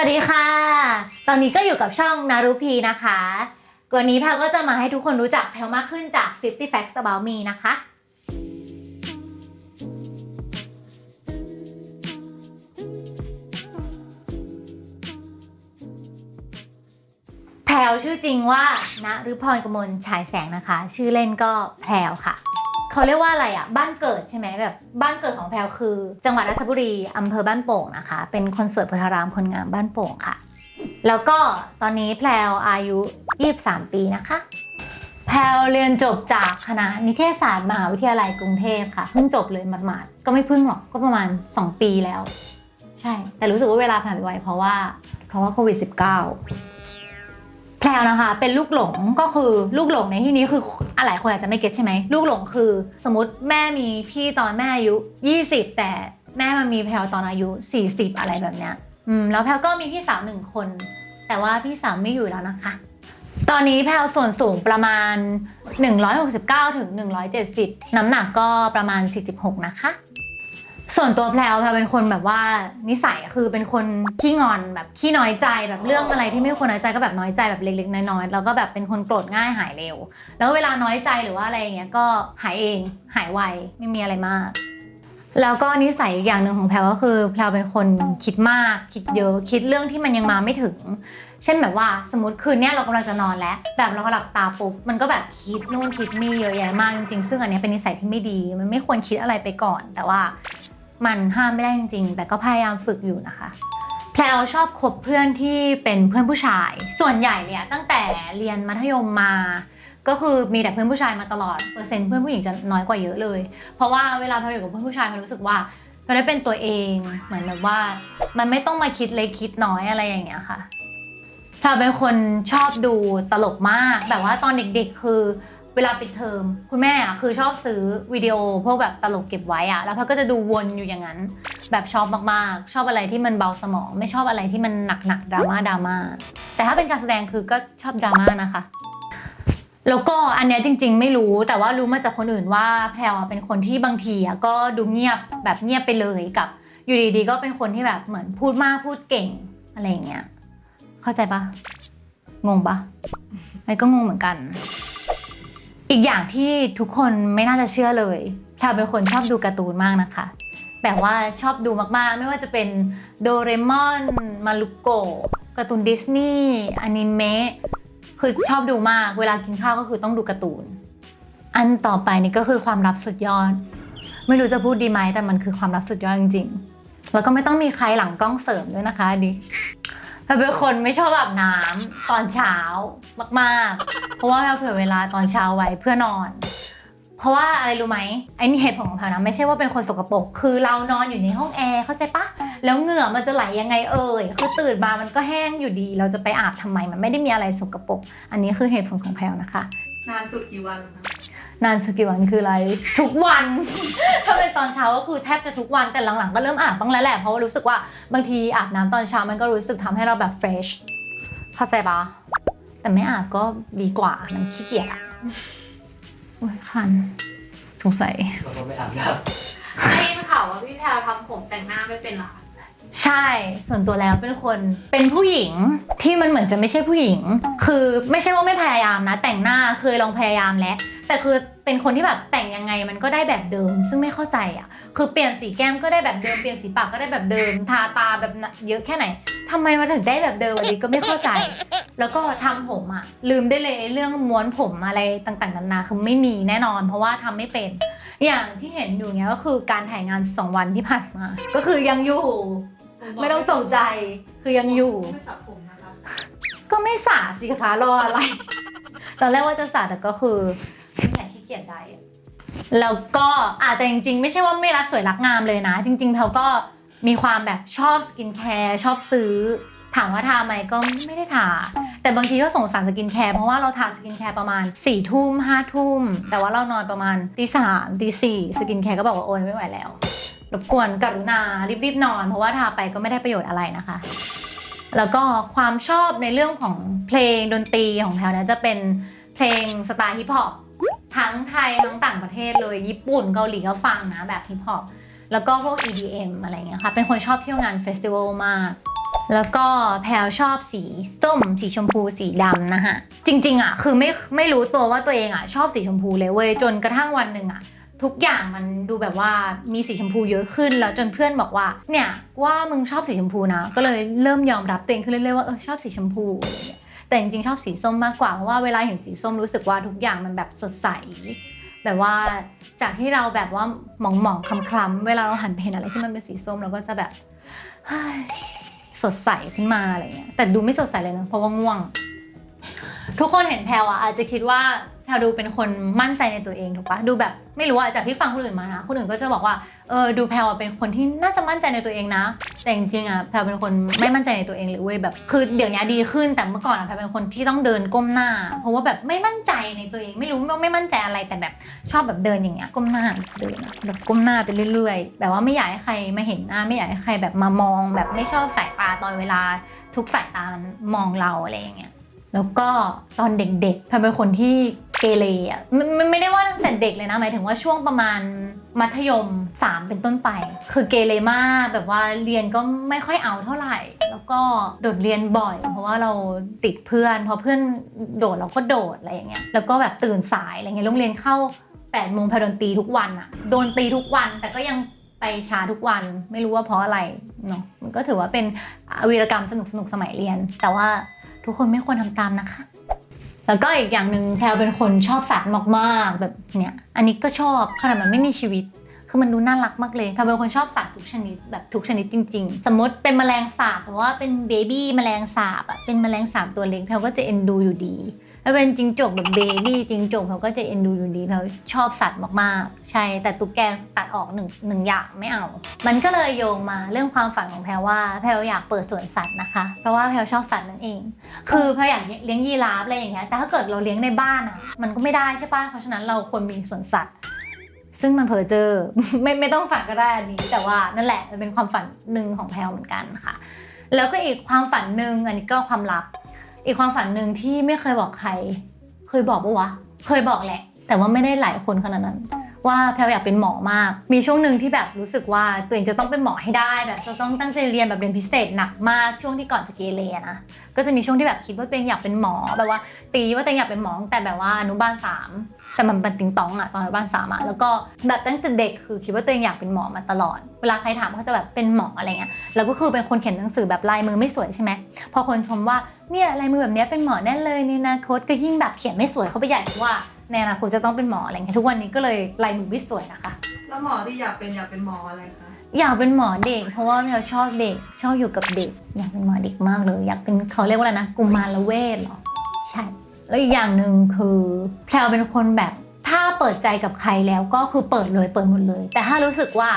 วัสดีค่ะ ตอนนี้ก็อยู่กับช่องนารุพีนะคะ วันนี้แพลก็จะมาให้ทุกคนรู้จักแพลมากขึ้นจาก 50 Facts About Me นะคะ แพลชื่อจริงว่าณฤพรกมลฉายแสงนะคะ ชื่อเล่นก็แพลค่ะ เขาเรียกว่าอะไรอะ บ้านเกิดใช่ไหมแบบบ้านเกิดของแพลวคือ จังหวัดราชบุรีอำเภอบ้านโป่งนะคะ เป็นคนสวยพธารามคนงามบ้านโป่งค่ะ แล้วก็ตอนนี้แพลวอายุ 23 ปีนะคะ แพลเรียนจบจากคณะนิเทศศาสตร์มหาวิทยาลัยกรุงเทพค่ะเพิ่งจบเลยหมาดๆก็ไม่เพิ่งหรอกก็ประมาณ 2 ปีแล้ว ใช่ แต่รู้สึกว่าเวลาผ่านไปไวเพราะว่า เพราะว่าโควิด -19 พลวนะคะ เป็นลูกหลงก็คือลูกหลงในที่นี้คืออะไรคนอาจจะไม่เก็ตใช่ไหมลูกหลงคือ สมมติแม่มีพี่ตอนแม่อายุ 20 แต่แม่มามีแพลวตอนอายุ 40 อะไรแบบเนี้ยอืมแล้วแพลวก็มีพี่สาวหนึ่งคน แต่ว่าพี่สาวไม่อยู่แล้วนะคะ ตอนนี้แพลวส่วนสูงประมาณ 169ถึง170 น้ำหนักก็ประมาณ 46 นะคะ ส่วนตัวแพลวแพลวเป็นคนแบบว่านิสัยคือเป็นคนขี้งอนแบบขี้น้อยใจแบบเรื่องอะไรที่ไม่ควรน้อยใจก็แบบน้อยใจแบบเล็กๆน้อยๆแล้วก็แบบเป็นคนโกรธง่ายหายเร็ว แล้วเวลาน้อยใจหรือว่าอะไรอย่างเงี้ยก็หายเองหายไวไม่มีอะไรมาก แล้วก็นิสัยอีกอย่างหนึ่งของแพลวก็คือแพลวเป็นคนคิดมากคิดเยอะคิดเรื่องที่มันยังมาไม่ถึง เช่นแบบว่าสมมติคืนเนี้ยเรากำลังจะนอนแล้วแบบเราหลับตาปุ๊บมันก็แบบคิดนู่นคิดนี่เยอะแยะมากจริงๆซึ่งอันเนี้ยเป็นนิสัยที่ไม่ดี มันไม่ควรคิดอะไรไปก่อนแต่ว่า มันห้ามไม่ได้จริง ๆ แต่ก็พยายามฝึกอยู่นะคะแพลวชอบคบเพื่อนที่เป็นเพื่อนผู้ชาย ส่วนใหญ่เนี่ยตั้งแต่เรียนมัธยมมา ก็คือมีแต่เพื่อนผู้ชายมาตลอดเปอร์เซ็นต์เพื่อนผู้หญิงจะน้อยกว่าเยอะเลย เพราะว่าเวลาแพลวอยู่กับเพื่อนผู้ชายแพลวรู้สึกว่าแพลวได้เป็นตัวเองเหมือนแบบว่ามันไม่ต้องมาคิดเล็กคิดน้อยอะไรอย่างเงี้ยค่ะแพลวเป็นคนชอบดูตลกมาก แบบว่าตอนเด็กๆ คือ เวลาปิดเทอมคุณแม่อะคือชอบซื้อวิดีโอพวกแบบตลกเก็บไว้อะแล้วพลวก็จะดูวนอยู่อย่างนั้น แบบชอบมากๆ ชอบอะไรที่มันเบาสมอง ไม่ชอบอะไรที่มันหนักๆดราม่าดราม่าแต่ถ้าเป็นการแสดงคือก็ชอบดราม่านะคะแล้วก็อันเนี้ยจริง ๆ ไม่รู้แต่ว่ารู้มาจากคนอื่นว่าแพลวเป็นคนที่บางทีอะก็ดูเงียบแบบเงียบไปเลยกับอยู่ดีๆก็เป็นคนที่แบบเหมือนพูดมากพูดเก่งอะไรอย่างเงี้ย เข้าใจปะงงปะไอ้ก็งงเหมือนกัน อีกอย่างที่ทุกคนไม่น่าจะเชื่อเลยแพลวเป็นคนชอบดูการ์ตูนมากนะคะ แบบว่าชอบดูมากๆ ไม่ว่าจะเป็นโดเรมอนมารุโกการ์ตูนดิสนีย์อนิเมะคือชอบดูมาก เวลากินข้าวก็คือต้องดูการ์ตูน อันต่อไปนี่ก็คือความลับสุดยอด ไม่รู้จะพูดดีไหมแต่มันคือความลับสุดยอดจริง ๆ แล้วก็ไม่ต้องมีใครหลังกล้องเสริมด้วยนะคะดิ แพลเป็นคนไม่ชอบอาบน้ำตอนเช้ามากๆ เพราะว่าแพลเผื่อเวลาตอนเช้าไว้เพื่อนอน เพราะว่าอะไรรู้ไหมไอ้นี่เหตุผลของแพลนะไม่ใช่ว่าเป็นคนสกปรกคือเรานอนอยู่ในห้องแอร์เข้าใจปะแล้วเหงื่อมันจะไหลยังไงเอ่ยคือตื่นมามันก็แห้งอยู่ดี เราจะไปอาบทำไมมันไม่ได้มีอะไรสกปรกอันนี้คือเหตุผลของแพลนะคะ นานสุดกี่วันคะ นานสักกี่วันคืออะไร ทุกวัน ถ้าเป็นตอนเช้าก็คือแทบจะทุกวันแต่หลังๆ ก็เริ่มอาบบ้างแล้วแหละเพราะว่ารู้สึกว่าบางทีอาบน้ำตอนเช้ามันก็รู้สึกทำให้เราแบบเฟรชเข้าใจปะแต่ไม่อาบก็ดีกว่ามันขี้เกียจอะโอ้ยคันสงสัยเราก็ไม่อาบน้ได้ยินข่าวว่าพี่แพรวทำผมแต่งหน้าไม่เป็นเหรอคะ ใช่ ส่วนตัวแล้วเป็นคนเป็นผู้หญิงที่มันเหมือนจะไม่ใช่ผู้หญิง คือไม่ใช่ว่าไม่พยายามนะ แต่งหน้าเคยลองพยายามแล้ว แต่คือเป็นคนที่แบบแต่งยังไงมันก็ได้แบบเดิม ซึ่งไม่เข้าใจอะ คือเปลี่ยนสีแก้มก็ได้แบบเดิมเปลี่ยนสีปากก็ได้แบบเดิม ทาตาแบบเยอะแค่ไหนทำไมมันถึงได้แบบเดิมอันนี้ก็ไม่เข้าใจ แล้วก็ทำผมอะลืมได้เลยเรื่องม้วนผมอะไรต่างๆนานาคือไม่มีแน่นอน เพราะว่าทำไม่เป็นอย่างที่เห็นอยู่เนี้ยก็คือการถ่ายงานสองวันที่ผ่านมา ก็คือยังอยู่ ไม่ต้องตกใจคือยังอยู่ ไม่สระผมนะคะก็ไม่สาสิคะรออะไร ตอนแรกว่าจะสาแต่ก็คือไม่อยากขี้เกียจได้อะแล้วก็อะแต่จริงๆ ไม่ใช่ว่าไม่รักสวยรักงามเลยนะ จริง ๆเขาก็มีความแบบชอบสกินแคร์ชอบซื้อ ถามว่าทาไหมก็ไม่ได้ทา แต่บางทีก็สงสารสกินแคร์เพราะว่าเราทาสกินแคร์ประมาณ4ี่ทุ่มห้าทุ่ม แต่ว่าเรานอนประมาณตีสามตีสี่สกินแคร์ก็บอกว่าโอ๊ยไม่ไหวแล้ว รบกวนกรุณารีบๆนอน เพราะว่าทาไปก็ไม่ได้ประโยชน์อะไรนะคะ แล้วก็ความชอบในเรื่องของเพลงดนตรีของแพลเนี่ยจะเป็นเพลงสไตล์ฮิปฮอปทั้งไทยทั้งต่างประเทศเลยญี่ปุ่นเกาหลีก็ฟังนะแบบฮิปฮอปแล้วก็พวก EDM อะไรเงี้ยค่ะ เป็นคนชอบเที่ยวงานเฟสติวัลมาก แล้วก็แพลชอบสีส้ม สีชมพูสีดำนะคะจริง ๆ อะ คือไม่ไม่รู้ตัวว่าตัวเองอะ ชอบสีชมพูเลยเว้ย จนกระทั่งวันหนึ่งอะ ทุกอย่างมันดูแบบว่ามีสีชมพูเยอะขึ้น แล้วจนเพื่อนบอกว่า เนี่ยว่ามึงชอบสีชมพูนะ ก็เลยเริ่มยอมรับตัวเองขึ้นเรื่อยๆว่าเออชอบสีชมพูอะไรเงี้ยแต่จริงๆชอบสีส้มมากกว่าเพราะว่าเวลาเห็นสีส้มรู้สึกว่าทุกอย่างมันแบบสดใสแบบว่าจากที่เราแบบว่าหมองๆคล้ำๆเวลาเราหันไปเห็นอะไรที่มันเป็นสีส้มเราก็จะแบบสดใสขึ้นมาอะไรเงี้ยแต่ดูไม่สดใสเลยนะเพราะว่าง่วง ทุกคนเห็นแพลวอะอาจจะคิดว่า แพลดูเป็นคนมั่นใจในตัวเองถูกปะดูแบบไม่รู้อะจากที่ฟังคนอื่นมานะคนอื่นก็จะบอกว่าเออดูแพลวเป็นคนที่น่าจะมั่นใจในตัวเองนะ แต่จริงๆอะแพลวเป็นคนไม่มั่นใจในตัวเองเลยเว้ยแบบคือเดี๋ยวนี้ดีขึ้นแต่เมื่อก่อนอะแพลวเป็นคนที่ต้องเดินก้มหน้า เพราะว่าแบบไม่มั่นใจในตัวเอง ไม่รู้ว่าไม่มั่นใจอะไรแต่แบบชอบแบบเดินอย่างเงี้ยก้มหน้าเดินแบบก้มหน้าไปเรื่อยๆ แบบว่าไม่อยากให้ใครมาเห็นหน้าไม่อยากให้ใครแบบมามอง แบบไม่ชอบสายตาตอนเวลาทุกสายตามองเราอะไรอย่างเงี้ย แล้วก็ตอนเด็กๆแพลเป็นคนที่เกเรอะไม่ไม่ได้ว่าตั้งแต่เด็กเลยนะหมายถึงว่าช่วงประมาณมัธยม 3 เป็นต้นไป คือเกเรมากแบบว่าเรียนก็ไม่ค่อยเอาเท่าไหร่ แล้วก็โดดเรียนบ่อย เพราะว่าเราติดเพื่อนพอเพื่อนโดดเราก็โดดอะไรอย่างเงี้ยแล้วก็แบบตื่นสายอะไรเงี้ยโรงเรียนเข้า8ปดโมงพลโดนตีทุกวันอะโดนตีทุกวันแต่ก็ยังไปช้าทุกวันไม่รู้ว่าเพราะอะไรเนาะมันก็ถือว่าเป็นวีรกรรมสนุกๆสมัยเรียน แต่ว่า ทุกคนไม่ควรทำตามนะคะ แล้วก็อีกอย่างหนึ่งแพลเป็นคนชอบสัตว์มากๆแบบเนี้ยอันนี้ก็ชอบขนาดมันไม่มีชีวิตคือมันดูน่ารักมากเลยแพลเป็นคนชอบสัตว์ทุกชนิดแบบทุกชนิดจริง ๆ สมมติเป็นแมลงสาบแต่ว่าเป็นเบบี้แมลงสาบอะเป็นแมลงสาบตัวเล็กแพลก็จะเอ็นดูอยู่ดี ถ้าเป็นจิงจกแบบเบบี้จิงจกแพลก็จะเอ็นดูอยู่ดีแพลชอบสัตว์มากๆ ใช่ แต่ตุ๊กแกตัดออกหนึ่งหนึ่งอย่างไม่เอา มันก็เลยโยงมาเรื่องความฝันของแพลว่าแพลอยากเปิดสวนสัตว์นะคะ เพราะว่าแพลชอบสัตว์นั่นเอง คือแพลอยากเลี้ยงยีราฟอะไรอย่างเงี้ย แต่ถ้าเกิดเราเลี้ยงในบ้านอะ มันก็ไม่ได้ใช่ปะเพราะฉะนั้นเราควรมีสวนสัตว์ซึ่งมันเพอเจอไม่ไม่ต้องฝันก็ได้อันนี้ แต่ว่านั่นแหละมันเป็นความฝันหนึ่งของแพลเหมือนกันค่ะ แล้วก็อีกความฝันหนึ่งอันนี้ก็ความลับ อีกความฝันหนึ่งที่ไม่เคยบอกใคร เคยบอกปะวะ เคยบอกแหละ แต่ว่าไม่ได้หลายคนขนาดนั้น ว่าแพลอยากเป็นหมอมาก มีช่วงหนึ่งที่แบบรู้สึกว่าตัวเองจะต้องเป็นหมอให้ได้แบบจะต้องตั้งใจเรียนแบบเรียนพิเศษหนักมากช่วงที่ก่อนจะเกเรนะก็จะมีช่วงที่แบบคิดว่าตัวเองอยากเป็นหมอแบบว่า ตีว่าตัวเองอยากเป็นหมอแต่แบบว่าอนุบาลสามแต่มันเป็นติงตองอะตอนอนุบาลสามอะแล้วก็แบบตั้งแต่เด็กคือคิดว่าตัวเองอยากเป็นหมอมาตลอด เวลาใครถามก็จะแบบเป็นหมออะไรเงี้ยแล้วก็คือเป็นคนเขียนหนังสือแบบลายมือไม่สวยใช่ไหมพอคนชมว่าเนี่ยลายมือแบบนี้เป็นหมอแน่เลยในอนาคตก็ยิ่งแบบเขียนไม่สวยเขาไปใหญ่เพราะว่า ในอนาคตจะต้องเป็นหมออะไรเงี้ยทุกวันนี้ก็เลยลายมือไม่สวยนะคะ แล้วหมอที่อยากเป็นอยากเป็นหมออะไรคะ อยากเป็นหมอเด็ก เพราะว่าเราชอบเด็กชอบอยู่กับเด็ก อยากเป็นหมอเด็กมากเลย อยากเป็นเขาเรียกว่าอะไรนะกุมารเวชเหรอใช่แล้วอีกอย่างหนึ่งคือแพลวเป็นคนแบบถ้าเปิดใจกับใครแล้วก็คือเปิดเลยเปิดหมดเลย แต่ถ้ารู้สึกว่า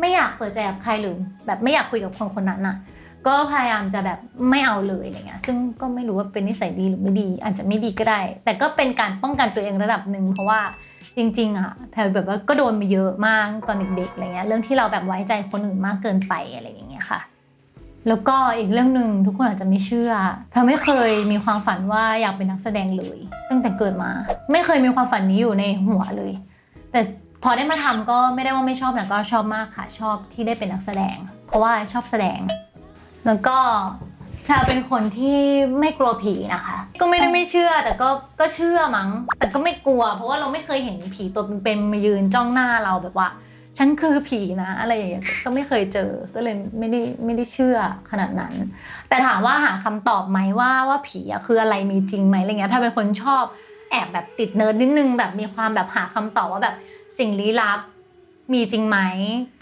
ไม่อยากเปิดใจกับใครหรือแบบไม่อยากคุยกับคนคนนั้นอะ ก็พยายามจะแบบไม่เอาเลยอะไรเงี้ยซึ่งก็ไม่รู้ว่าเป็นนิสัยดีหรือไม่ดี อาจจะไม่ดีก็ได้ แต่ก็เป็นการป้องกันตัวเองระดับหนึ่งเพราะว่าจริงๆอะแพลแบบว่าก็โดนมาเยอะมากตอนเด็กๆอะไรเงี้ยเรื่องที่เราแบบไว้ใจคนอื่นมากเกินไปอะไรอย่างเงี้ยค่ะ แล้วก็อีกเรื่องหนึ่งทุกคนอาจจะไม่เชื่อแพลไม่เคยมีความฝันว่าอยากเป็นนักแสดงเลย ตั้งแต่เกิดมา ไม่เคยมีความฝันนี้อยู่ในหัวเลย แต่พอได้มาทำก็ไม่ได้ว่าไม่ชอบแต่ก็ชอบมากค่ะชอบที่ได้เป็นนักแสดง เพราะว่าชอบแสดง แล้วก็แพลเป็นคนที่ไม่กลัวผีนะคะ ก็ไม่ได้ไม่เชื่อแต่ก็ก็เชื่อมั้ง แต่ก็ไม่กลัว เพราะว่าเราไม่เคยเห็นผีตัวเป็นๆมายืนจ้องหน้าเราแบบว่า ฉันคือผีนะอะไรอย่างเงี้ยก็ไม่เคยเจอก็เลยไม่ได้ไม่ได้เชื่อขนาดนั้น แต่ถามว่าหาคำตอบไหมว่าว่าผีอะคืออะไรมีจริงไหมอะไรเงี้ยถ้าเป็นคนชอบแอบแบบติดเนิร์ดนิดนึงแบบมีความแบบหาคำตอบว่าแบบสิ่งลี้ลับ มีจริงไหม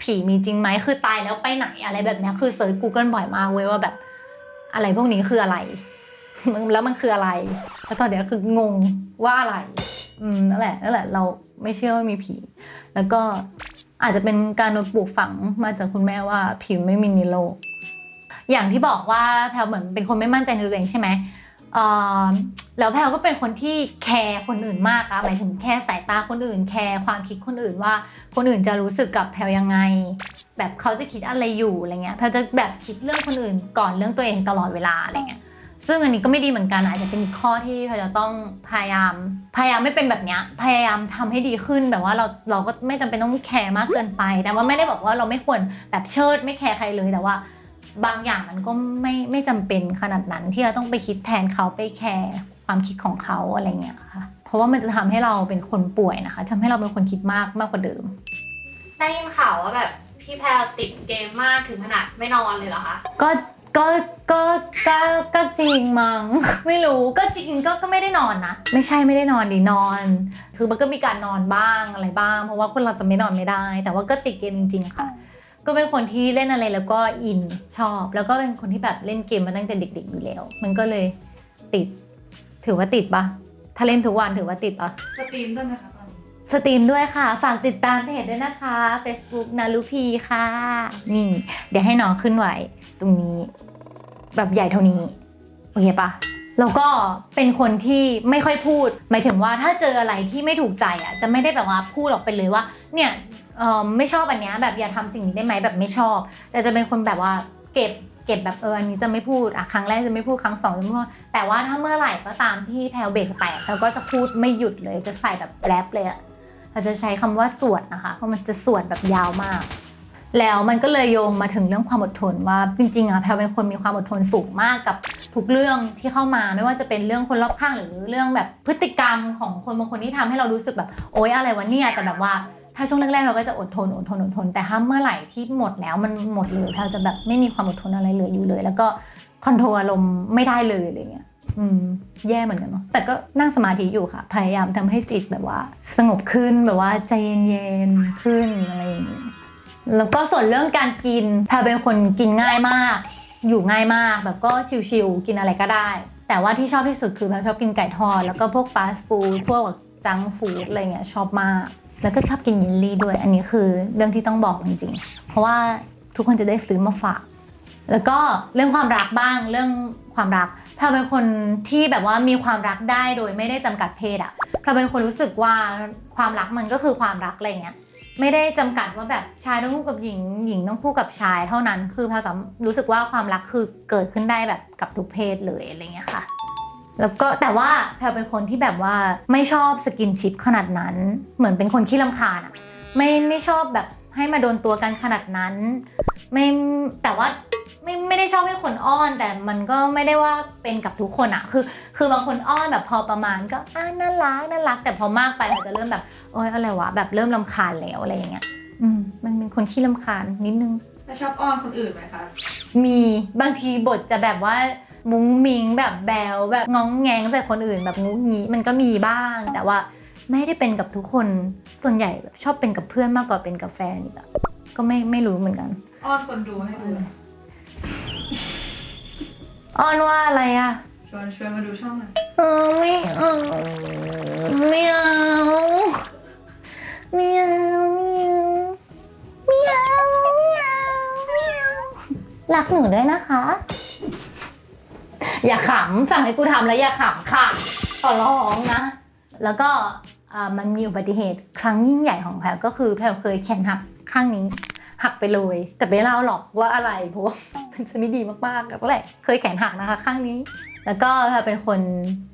ผีมีจริงไหมคือตายแล้วไปไหนอะไรแบบนี้คือเซิร์ช Google บ่อยมากเว้ยว่าแบบอะไรพวกนี้คืออะไรแล้วมันคืออะไรแล้วตอนเนี้ยคืองงว่าอะไร อืมนั่นแหละนั่นแหละ เราไม่เชื่อว่ามีผี แล้วก็อาจจะเป็นการโนปลูกฝังมาจากคุณแม่ว่าผีไม่มีในโลกอย่างที่บอกว่าแพลเหมือนเป็นคนไม่มั่นใจในตัวเองใช่ไหม แล้วแพลก็เป็นคนที่แคร์คนอื่นมากอะหมายถึงแคร์สายตาคนอื่น แคร์ความคิดคนอื่นว่า คนอื่นจะรู้สึกกับแพลยังไง แบบเขาจะคิดอะไรอยู่อะไรเงี้ยแพลจะแบบคิดเรื่องคนอื่นก่อนเรื่องตัวเองตลอดเวลาอะไรเงี้ยซึ่งอันนี้ก็ไม่ดีเหมือนกันอาจจะเป็นอีกข้อที่แพลจะต้องพยายาม พยายามไม่เป็นแบบเนี้ยพยายามทำให้ดีขึ้นแบบว่าเราเราก็ไม่จำเป็นต้องแคร์มากเกินไป แต่ว่าไม่ได้บอกว่าเราไม่ควรแบบเชิดไม่แคร์ใครเลยแต่ว่า บางอย่างมันก็ไม่ไม่จำเป็นขนาดนั้นที่เราต้องไปคิดแทนเขาไปแคร์ความคิดของเขาอะไรเงี้ยค่ะ เพราะว่ามันจะทำให้เราเป็นคนป่วยนะคะทำให้เราเป็นคนคิดมากมากกว่าเดิม ได้ยินข่าวว่าแบบพี่แพลวติดเกมมากถึงขนาดไม่นอนเลยเหรอคะ ก็ก็ก็ก็ก็จริงมังไม่รู้ก็จริงก็ก็ไม่ได้นอนนะ ไม่ใช่ไม่ได้นอนดินอน คือมันก็มีการนอนบ้างอะไรบ้าง เพราะว่าคนเราจะไม่นอนไม่ได้ แต่ว่าก็ติดเกมจริงๆค่ะ ก็เป็นคนที่เล่นอะไรแล้วก็อินชอบ แล้วก็เป็นคนที่แบบเล่นเกมมาตั้งแต่เด็กๆอยู่แล้ว มันก็เลยติด ถือว่าติดปะถ้าเล่นทุกวันถือว่าติดปะสตรีมด้วยไหมคะตอนนี้สตรีมด้วยค่ะ ฝากติดตามเพจด้วยนะคะ Facebook นารุพีค่ะ นี่ เดี๋ยวให้น้องขึ้นไว้ตรงนี้ แบบใหญ่เท่านี้โอเคปะแล้วก็เป็นคนที่ไม่ค่อยพูด หมายถึงว่าถ้าเจออะไรที่ไม่ถูกใจอะจะไม่ได้แบบว่าพูดออกไปเลยว่า เนี่ย เออไม่ชอบอันเนี้ยแบบอย่าทำสิ่งนี้ได้ไหมแบบไม่ชอบ แต่จะเป็นคนแบบว่าเก็บเก็บแบบเอออันนี้จะไม่พูดอะครั้งแรกจะไม่พูดครั้งสองจะไม่พูดแต่ว่าถ้าเมื่อไหร่ก็ตามที่แพลวเบรกแตกเราก็จะพูดไม่หยุดเลยจะใส่แบบแรปเลยอะเราจะใช้คำว่าสวดนะคะเพราะมันจะสวดแบบยาวมาก แล้วมันก็เลยโยงมาถึงเรื่องความอดทนว่าจริงๆอะแพลเป็นคนมีความอดทนสูงมากกับทุกเรื่องที่เข้ามาไม่ว่าจะเป็นเรื่องคนรอบข้างหรือเรื่องแบบพฤติกรรมของคนบางคนที่ทำให้เรารู้สึกแบบโอ๊ยอะไรวะเนี่ยแต่แบบว่า ถ้าช่วงแรกๆเราก็จะอดทนอดทนอดทน แต่ถ้าเมื่อไหร่ที่หมดแล้วมันหมดเลยเราจะแบบไม่มีความอดทนอะไรเหลืออยู่เลย แล้วก็คอนโทรลอารมณ์ไม่ได้เลยอะไรเงี้ยอืมแย่เหมือนกันเนาะแต่ก็นั่งสมาธิอยู่ค่ะ พยายามทำให้จิตแบบว่า สงบขึ้นแบบว่าใจเย็นๆขึ้นอะไรอย่างนี้แล้วก็ส่วนเรื่องการกินแพรเป็นคนกินง่ายมาก อยู่ง่ายมากแบบก็ชิวๆกินอะไรก็ได้ แต่ว่าที่ชอบที่สุดคือแพรชอบกินไก่ทอดแล้วก็พวกฟาสต์ฟู้ดพวกจังฟู้ดอะไรเงี้ยชอบมาก แล้วก็ชอบกินยินลี่ด้วย อันนี้คือเรื่องที่ต้องบอกจริงๆ เพราะว่าทุกคนจะได้ซื้อมาฝาก แล้วก็เรื่องความรักบ้าง เรื่องความรักพรเป็นคนที่แบบว่ามีความรักได้โดยไม่ได้จำกัดเพศอะพรเป็นคนรู้สึกว่าความรักมันก็คือความรักอะไรเงี้ย ไม่ได้จำกัดว่าแบบชายต้องคู่กับหญิง หญิงต้องคู่กับชายเท่านั้น คือพรสามรู้สึกว่าความรักคือเกิดขึ้นได้แบบกับทุกเพศเลยอะไรเงี้ยค่ะ แล้วก็แต่ว่าแพรเป็นคนที่แบบว่าไม่ชอบสกินชิปขนาดนั้น เหมือนเป็นคนขี้ลำคาญอะไม่ไม่ชอบแบบให้มาโดนตัวกันขนาดนั้น ไม่แต่ว่าไม่ไม่ได้ชอบให้คนอ้อน แต่มันก็ไม่ได้ว่าเป็นกับทุกคนอะคือ คือบางคนอ้อนแบบพอประมาณก็อ่าน่ารักน่ารัก แต่พอมากไปอาจจะเริ่มแบบโอ๊ยอะไรวะแบบเริ่มลำคาญแล้วอะไรอย่างเงี้ยอืมมันเป็นคนขี้ลำคาญนิดนึง แล้วชอบอ้อนคนอื่นไหมคะ มีบางทีบทจะแบบว่า มุ้งมิงแบบแบวแบบงองแงงใส่คนอื่นแบบงุ้งงี้มันก็มีบ้าง แต่ว่าไม่ได้เป็นกับทุกคนส่วนใหญ่แบบชอบเป็นกับเพื่อนมากกว่าเป็นกับแฟนอีกอะก็ไม่ไม่รู้เหมือนกันอ้อนคนดูให้ดูหน่อยอ้อนว่าอะไรอะชวนชวนมาดูช่องหน่อยเออไม่เอาไม่เอาไม่เอาไม่เอาไม่เอาไม่เอารักหนูด้วยนะคะ อย่าขำสั่งให้กูทำแล้วอย่าขำค่ะขอร้องนะ แล้วก็มันมีอุบัติเหตุครั้งยิ่งใหญ่ของแพลก็คือแพลเคยแขนหักข้างนี้ หักไปเลย แต่ไม่เล่าหรอกว่าอะไรเพราะว่ามันจะไม่ดีมากๆก็แหละเคยแขนหักนะคะ ข้างนี้ แล้วก็แพลเป็นคน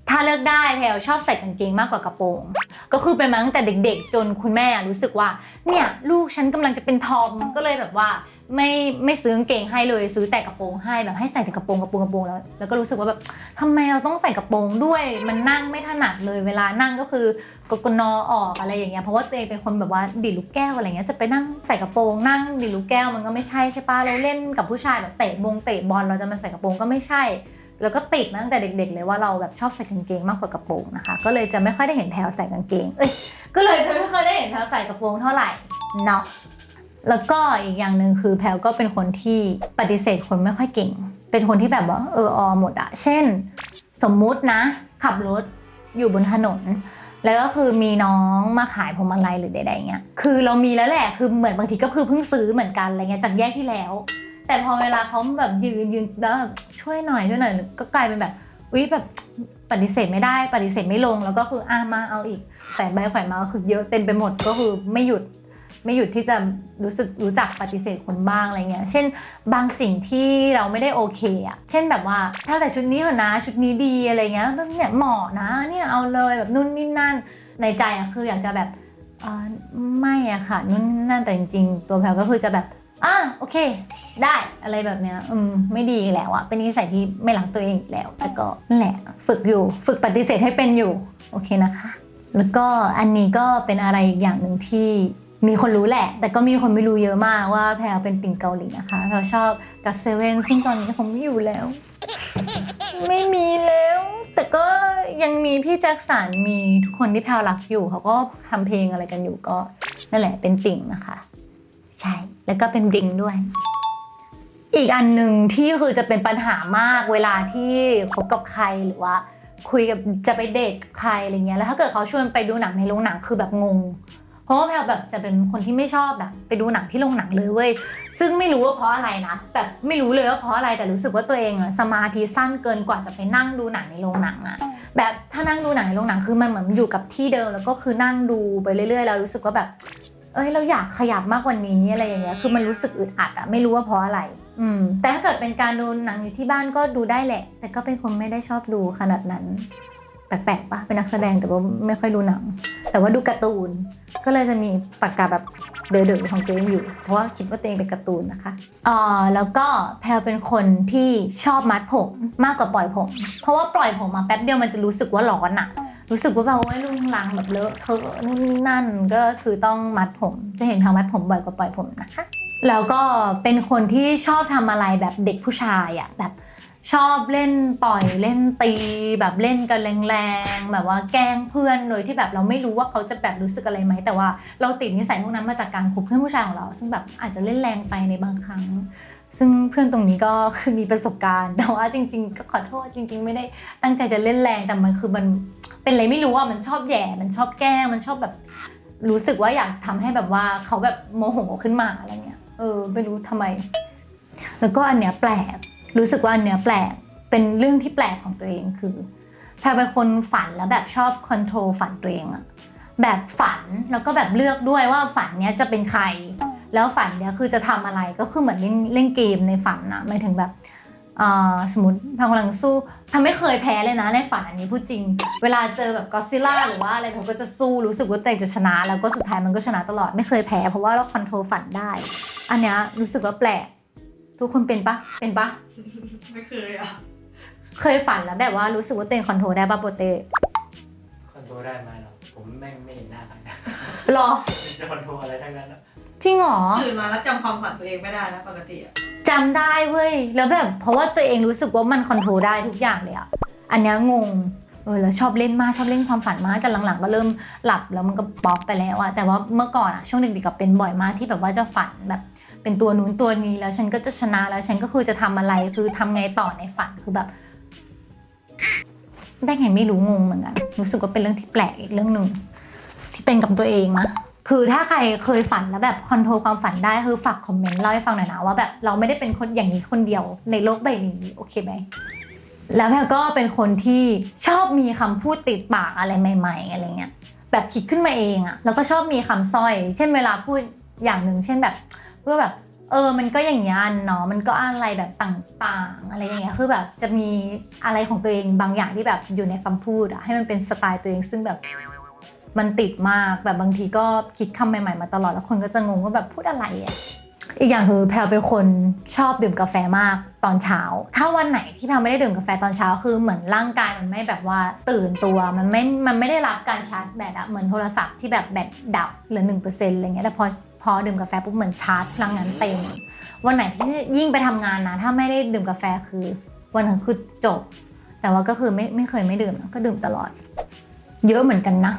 ถ้าเลือกได้แพลชอบใส่กางเกงมากกว่ากระโปรง ก็คือเป็นมาตั้งแต่เด็ก ๆ จนคุณแม่รู้สึกว่าเนี่ยลูกฉันกำลังจะเป็นทอมก็เลยแบบว่า ไม่ไม่ซื้อกางเกงให้เลยซื้อแต่กระโปรงให้แบบให้ใส่แต่กระโปรงกระโปรงกระโปรงแล้วแล้วก็รู้สึกว่าแบบทำไมเราต้องใส่กระโปรงด้วย มันนั่งไม่ถนัดเลยเวลานั่งก็คือกกนอออกอะไรอย่างเงี้ยเพราะว่าตัวเองเป็นคนแบบว่าดีดลูกแก้วอะไรเงี้ยจะไปนั่งใส่กระโปรงนั่งดีดลูกแก้วมันก็ไม่ใช่ใช่ปะเราเล่นกับผู้ชายแบบเตะบงเตะบอลเราจะมาใส่กระโปรงก็ไม่ใช่ แล้วก็ติดมาตั้งแต่เด็ก ๆ เลยว่าเราแบบชอบใส่กางเกงมากกว่ากระโปรงนะคะ ก็เลยจะไม่ค่อยได้เห็นแพลวใส่กางเกงเอ้ยก็เลยจะไม่ค่อยได้เห็นแพลวใส่กระโปรงเท่าไหร่เนาะ แล้วก็อีกอย่างหนึ่งคือแพลวก็เป็นคนที่ปฏิเสธคนไม่ค่อยเก่ง เป็นคนที่แบบว่าเอออหมดอะเช่น สมมุตินะ ขับรถอยู่บนถนน แล้วก็คือมีน้องมาขายพวงมาลัยหรือใดๆเงี้ยคือเรามีแล้วแหละคือเหมือนบางทีก็คือเพิ่งซื้อเหมือนกันอะไรเงี้ยจากแยกที่แล้ว แต่พอเวลาเขาแบบยืนยืนแล้วแบบช่วยหน่อยช่วยหน่อยก็กลายเป็นแบบวิแบบปฏิเสธไม่ได้ปฏิเสธไม่ลงแล้วก็คืออะมาเอาอีกแฝงใบแขวนมาก็คือเยอะเต็มไปหมดก็คือไม่หยุด ไม่หยุดที่จะรู้สึกรู้จักปฏิเสธคนบ้างอะไรเงี้ย เช่น บางสิ่งที่เราไม่ได้โอเคอะเช่นแบบว่าถ้าแต่ชุดนี้เถอะนะชุดนี้ดีอะไรเงี้ยแบบเนี่ยเหมาะนะเนี่ยเอาเลยแบบนู่นนี่นั่นในใจอะคืออยากจะแบบอ่อไม่อะค่ะนู่นนี่นั่นแต่จริงๆ ตัวแพลก็คือจะแบบอะโอเค ได้อะไรแบบเนี้ยอืมไม่ดีแล้วอะเป็นนิสัยที่ไม่รักตัวเองแล้วแต่ก็นั่นแหละฝึกอยู่ ฝึกปฏิเสธให้เป็นอยู่ โอเคนะคะ แล้วก็อันนี้ก็เป็นอะไรอีกอย่างหนึ่งที่ มีคนรู้แหละ แต่ก็มีคนไม่รู้เยอะมากว่าแพลเป็นติ่งเกาหลีนะคะเราชอบกัสเซเว่นซึ่งตอนนี้ผมไม่อยู่แล้ว ไม่มีแล้ว แต่ก็ยังมีพี่แจ็คสันมีทุกคนที่แพลรักอยู่ เขาก็ทำเพลงอะไรกันอยู่ก็นั่นแหละเป็นติ่งนะคะ ใช่แล้วก็เป็นบลิงด้วย อีกอันหนึ่งที่คือจะเป็นปัญหามากเวลาที่คบกับใครหรือว่าคุยกับจะไปเดทกับใครอะไรเงี้ยแล้วถ้าเกิดเขาชวนไปดูหนังในโรงหนังคือแบบงง เพราะว่าแพลแบบจะเป็นคนที่ไม่ชอบแบบ ไปดูหนังที่โรงหนังเลยเว้ย ซึ่งไม่รู้ว่าเพราะอะไรนะ แบบไม่รู้เลยว่าเพราะอะไรแต่รู้สึกว่าตัวเองอะสมาธิสั้นเกินกว่าจะไปนั่งดูหนังในโรงหนังอะแบบถ้านั่งดูหนังในโรงหนังคือมันเหมือนอยู่กับที่เดิมแล้วก็คือนั่งดูไปเรื่อยๆแล้วรู้สึกว่าแบบ เอ้ยเราอยากขยับมากกว่านี้อะไรอย่างเงี้ย คือมันรู้สึกอึดอัดอะไม่รู้ว่าเพราะอะไร อืม แต่ถ้าเกิดเป็นการดูหนังอยู่ที่บ้านก็ดูได้แหละ แต่ก็เป็นคนไม่ได้ชอบดูขนาดนั้น แปลกๆปะเป็นนักแสดงแต่ว่าไม่ค่อยดูหนัง แต่ว่าดูการ์ตูน ก็เลยจะมีปากกาแบบเด๋อๆของตัวเองอยู่ เพราะว่าคิดว่าตัวเองเป็นการ์ตูนนะคะอ่าแล้วก็แพลเป็นคนที่ชอบมัดผมมากกว่าปล่อยผม เพราะว่าปล่อยผมมาแป๊บเดียวมันจะรู้สึกว่าร้อนอะรู้สึกว่าแบบว่าลุงลังแบบเลอะเทอะนู่นนี่นั่นก็คือต้องมัดผม จะเห็นทางมัดผมบ่อยกว่าปล่อยผมนะคะ แล้วก็เป็นคนที่ชอบทำอะไรแบบเด็กผู้ชายอะแบบ ชอบเล่นต่อยเล่นตี แบบเล่นกันแรงๆแบบว่าแกล้งเพื่อนโดยที่แบบเราไม่รู้ว่าเขาจะแบบรู้สึกอะไรไหมแต่ว่าเราติดนิสัยพวกนั้นมาจากการคบเพื่อนผู้ชายของเรา ซึ่งแบบอาจจะเล่นแรงไปในบางครั้ง ซึ่งเพื่อนตรงนี้ก็คือมีประสบการณ์แต่ว่าจริง ๆ ก็ขอโทษจริง ๆ ไม่ได้ตั้งใจจะเล่นแรงแต่มันคือมันเป็นอะไรไม่รู้ว่ามันชอบแย่มันชอบแกล้งมันชอบแบบรู้สึกว่าอยากทำให้แบบว่าเขาแบบโมโหขึ้นมาอะไรเงี้ยเออไม่รู้ทำไม แล้วก็อันเนี้ยแปลก รู้สึกว่าอันเนี้ยแปลกเป็นเรื่องที่แปลกของตัวเองคือแพรเป็นคนฝันแล้วแบบชอบคอนโทรลฝันตัวเองอะแบบฝันแล้วก็แบบเลือกด้วยว่าฝันเนี้ยจะเป็นใคร แล้วฝันเนี้ยคือจะทำอะไรก็คือเหมือนเล่นเล่นเกมในฝันนะหมายถึงแบบอ่าสมมติแพรกำลังสู้แพรไม่เคยแพ้เลยนะในฝันอันนี้พูดจริง เวลาเจอแบบก็ซิล่าหรือว่าอะไรผมก็จะสู้รู้สึกว่าตัวเองจะชนะ แล้วก็สุดท้ายมันก็ชนะตลอดไม่เคยแพ้เพราะว่าเราคอนโทรลฝันได้ อันเนี้ยรู้สึกว่าแปลก ทุกคนเป็นปะเป็นปะไม่เคยอะ เคยฝันแล้วแบบว่ารู้สึกว่าตัวเองคอนโทรลได้ปะโปเต้คอนโทรลได้ไหมหรอผมแม่งไม่เห็นหน้าใครนะหรอจะคอนโทรลอะไรทั้งนั้นอะจริงเหรอตื่นมาแล้วจำความฝันตัวเองไม่ได้นะปกติอะจำได้เว้ยแล้วแบบเพราะว่าตัวเองรู้สึกว่ามันคอนโทรลได้ทุกอย่างเลยอะอันเนี้ยงงเออแล้วชอบเล่นมากชอบเล่นความฝันมากแต่หลังๆ ก็เริ่มหลับแล้วมันก็ป๊อปไปแล้วอะแต่ว่าเมื่อก่อนอะช่วงเด็กๆก็เป็นบ่อยมากที่แบบว่าจะฝันแบบ เป็นตัวนู้นตัวนี้แล้วฉันก็จะชนะแล้วฉันก็คือจะทำอะไรคือทำไงต่อในฝันคือแบบ ได้ไงไม่รู้งงเหมือนกันรู้สึกว่าเป็นเรื่องที่แปลกอีกเรื่องหนึ่งที่เป็นกับตัวเองนะคือถ้าใครเคยฝันแล้วแบบคอนโทรลความฝันได้คือฝากคอมเมนต์เล่าให้ฟังหน่อยนะว่าแบบเราไม่ได้เป็นคนอย่างนี้คนเดียวในโลกใบนี้โอเคไหมแล้วแพลก็เป็นคนที่ชอบมีคำพูดติดปากอะไรใหม่ ๆ อะไรเงี้ยแบบคิดขึ้นมาเองอะแล้วก็ชอบมีคำสร้อย เช่นเวลาพูดอย่างหนึ่งเช่นแบบ เพื่อแบบ เออมันก็อย่างนี้ยเนาะมันก็อะไรแบบต่างๆ อะไรอย่างเงี้ยคือแบบจะมีอะไรของตัวเองบางอย่างที่แบบอยู่ในคำพูดอะให้มันเป็นสไตล์ตัวเองซึ่งแบบมันติดมากแบบบางทีก็คิดคำใหม่ๆมาตลอดแล้วคนก็จะงงว่าแบบพูดอะไรอะอีกอย่างคือแพลเป็นคนชอบดื่มกาแฟมากตอนเช้า ถ้าวันไหนที่แพลไม่ได้ดื่มกาแฟตอนเช้าคือเหมือนร่างกายมันไม่แบบว่าตื่นตัวมันไม่มันไม่ได้รับการชาร์จแบตอะเหมือนโทรศัพท์ที่แบบแบตดับเหลือหนึ่งเปอร์เซ็นต์อะไรเงี้ยแต่พอ พอดื่มกาแฟปุ๊บเหมือนชาร์จพลังงานเต็ม วันไหนที่ยิ่งไปทำงานนะ ถ้าไม่ได้ดื่มกาแฟคือ วันนั้นคือจบ แต่ว่าก็คือไม่ไม่เคยไม่ดื่มก็ดื่มตลอด เยอะเหมือนกันนะ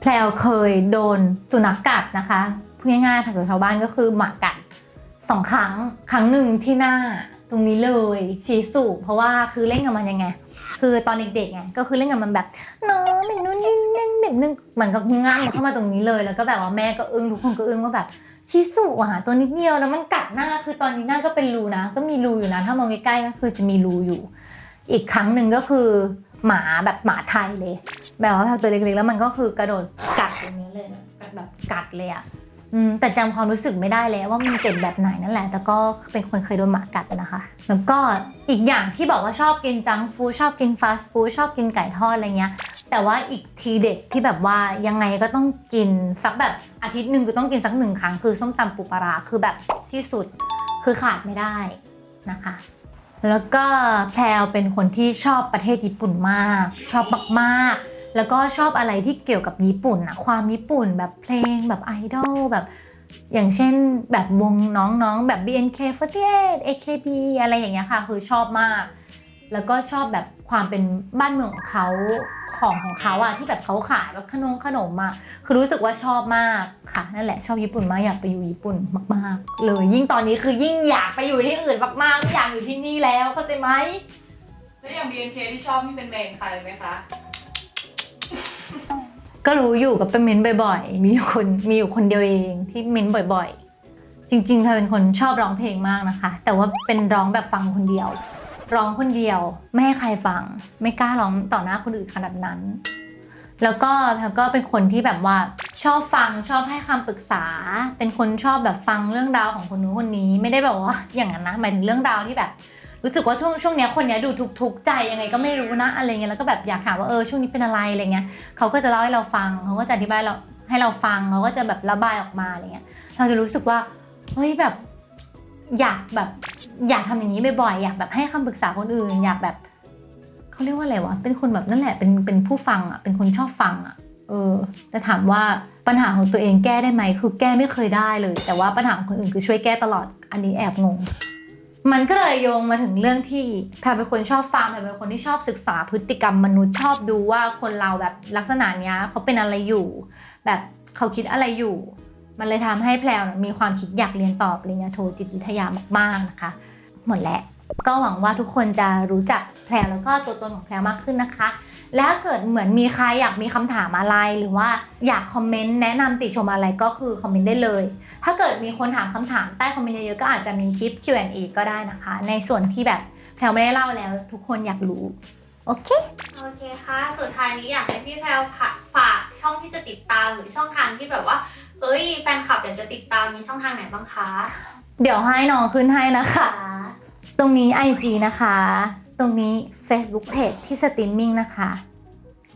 แพลวเคยโดนสุนัขกัดนะคะพูดง่ายๆภาษาชาวบ้านก็คือหมากัดสองครั้งครั้งหนึ่งที่หน้าตรงนี้เลยชี้สูบเพราะว่าคือเล่นกับมันยังไง คือตอนเด็กๆไงก็คือเล่นกับมันแบบน้องเป็นนู่นนี่ นแบบนึงเหมือนกับงั่งเข้ามาตรงนี้เลย แล้วก็แบบว่าแม่ก็อึ้งทุกคนก็อึ้งว่าแบบชิสุอะตัวนิดเดียวแล้วมันกัดหน้าคือตอนนี้หน้าก็เป็นรูนะ ก็มีรูอยู่นะ ถ้ามองใกล้ๆก็คือจะมีรูอยู่ อีกครั้งหนึ่งก็คือหมาแบบหมาไทยเลย แบบว่าตัวเล็กๆแล้วมันก็คือกระโดดกัดตรงนี้เลยกัดแบบกัดเลยอะ อืมแต่จำความรู้สึกไม่ได้แล้วว่ามันเจ็บแบบไหนนั่นแหละ แต่ก็เป็นคนเคยโดนหมากัดนะคะ แล้วก็อีกอย่างที่บอกว่าชอบกินจังฟูชอบกินฟาสต์ฟู้ดชอบกินไก่ทอดอะไรเงี้ย แต่ว่าอีกทีเด็ดที่แบบว่ายังไงก็ต้องกินสักแบบอาทิตย์หนึ่งก็ต้องกินสักหนึ่งครั้งคือส้มตำปูปลาร้าคือแบบที่สุดคือขาดไม่ได้นะคะ แล้วก็แพลวเป็นคนที่ชอบประเทศญี่ปุ่นมาก ชอบมากๆ แล้วก็ชอบอะไรที่เกี่ยวกับญี่ปุ่นอะความญี่ปุ่นแบบเพลงแบบไอดอลแบบอย่างเช่นแบบวงน้องๆแบบ BNK48 AKB อะไรอย่างเงี้ยค่ะ คือชอบมาก แล้วก็ชอบแบบความเป็นบ้านเมืองของเขาของของเขาอะที่แบบเขาขายแบบขนมขนมอะคือรู้สึกว่าชอบมากค่ะนั่นแหละชอบญี่ปุ่นมากอยากไปอยู่ญี่ปุ่นมากๆเลยยิ่งตอนนี้คือยิ่งอยากไปอยู่ที่อื่นมากๆไม่อยากอยู่ที่นี่แล้วเข้าใจไหมแล้วอย่าง BNK ที่ชอบนี่เป็นเมนใครไหมคะ ก็รู้อยู่กับเป็นเม้นบ่อย ๆ มีอยู่คนมีอยู่คนเดียวเองที่เม้นบ่อย ๆ จริงๆค่ะเป็นคนชอบร้องเพลงมากนะคะ แต่ว่าเป็นร้องแบบฟังคนเดียว ร้องคนเดียว ไม่ให้ใครฟัง ไม่กล้าร้องต่อหน้าคนอื่นขนาดนั้น แล้วก็แล้วก็เป็นคนที่แบบว่าชอบฟังชอบให้คำปรึกษา เป็นคนชอบแบบฟังเรื่องราวของคนนู้นคนนี้ ไม่ได้แบบว่าอย่างนั้นนะหมายถึงเรื่องราวที่แบบ รู้สึกว่าช่วงช่วงเนี้ยคนเนี้ยดูทุกทุกใจยังไงก็ไม่รู้นะอะไรเงี้ยแล้วก็แบบอยากถามว่าเออช่วงนี้เป็นอะไรอะไรเงี้ยเขาก็จะเล่าให้เราฟังเขาก็จะอธิบายเราให้เราฟังเขาก็จะแบบระบายออกมาอะไรเงี้ยเราจะรู้สึกว่าเฮ้ยแบบอยากแบบอยากทำอย่างนี้บ่อยๆอยากแบบให้คำปรึกษาคนอื่น อยากแบบเขาเรียกว่าอะไรวะเป็นคนแบบนั่นแหละเป็นเป็นผู้ฟังอะเป็นคนชอบฟังอะเออแต่ถามว่าปัญหาของตัวเองแก้ได้ไหมคือแก้ไม่เคยได้เลย แต่ว่าปัญหาของคนอื่นคือช่วยแก้ตลอดอันนี้แอบงง มันก็เลยโยงมาถึงเรื่องที่แพรเป็นคนชอบฟังแพรเป็นคนที่ชอบศึกษาพฤติกรรมมนุษย์ชอบดูว่าคนเราแบบลักษณะเนี้ยเขาเป็นอะไรอยู่ แบบเขาคิดอะไรอยู่ มันเลยทำให้แพรมีความคิดอยากเรียนต่อปริญญาโทจิตวิทยามากๆนะคะ หมดแล้วก็หวังว่าทุกคนจะรู้จักแพรแล้วก็ตัวตนของแพรมากขึ้นนะคะ แล้วถ้าเกิดเหมือนมีใครอยากมีคำถามอะไรหรือว่าอยากคอมเมนต์แนะนำติชมอะไรก็คือคอมเมนต์ได้เลย ถ้าเกิดมีคนถามคำถามใต้คอมเมนต์เยอะๆก็อาจจะมีคลิป Q&A ก็ได้นะคะ ในส่วนที่แบบแพลวไม่ได้เล่าแล้ว ทุกคนอยากรู้ โอเค โอเคค่ะ สุดท้ายนี้อยากให้พี่แพลวฝากฝากช่องที่จะติดตามหรือช่องทางที่แบบว่า เอ้ยแฟนคลับอยากจะติดตามมีช่องทางไหนบ้างคะ เดี๋ยวให้น้องขึ้นให้นะคะ ตรงนี้ IG นะคะ ตรงนี้ Facebook Page ที่สตรีมมิ่งนะคะ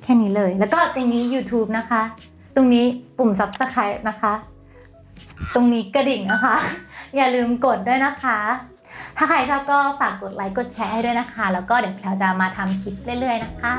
แค่นี้เลย แล้วก็ตรงนี้ YouTube นะคะ ตรงนี้ปุ่ม Subscribe นะคะ ตรงนี้กระดิ่งนะคะ อย่าลืมกดด้วยนะคะ ถ้าใครชอบก็ฝากกดไลค์กดแชร์ให้ด้วยนะคะ แล้วก็เดี๋ยวเราจะมาทำคลิปเรื่อยๆนะคะ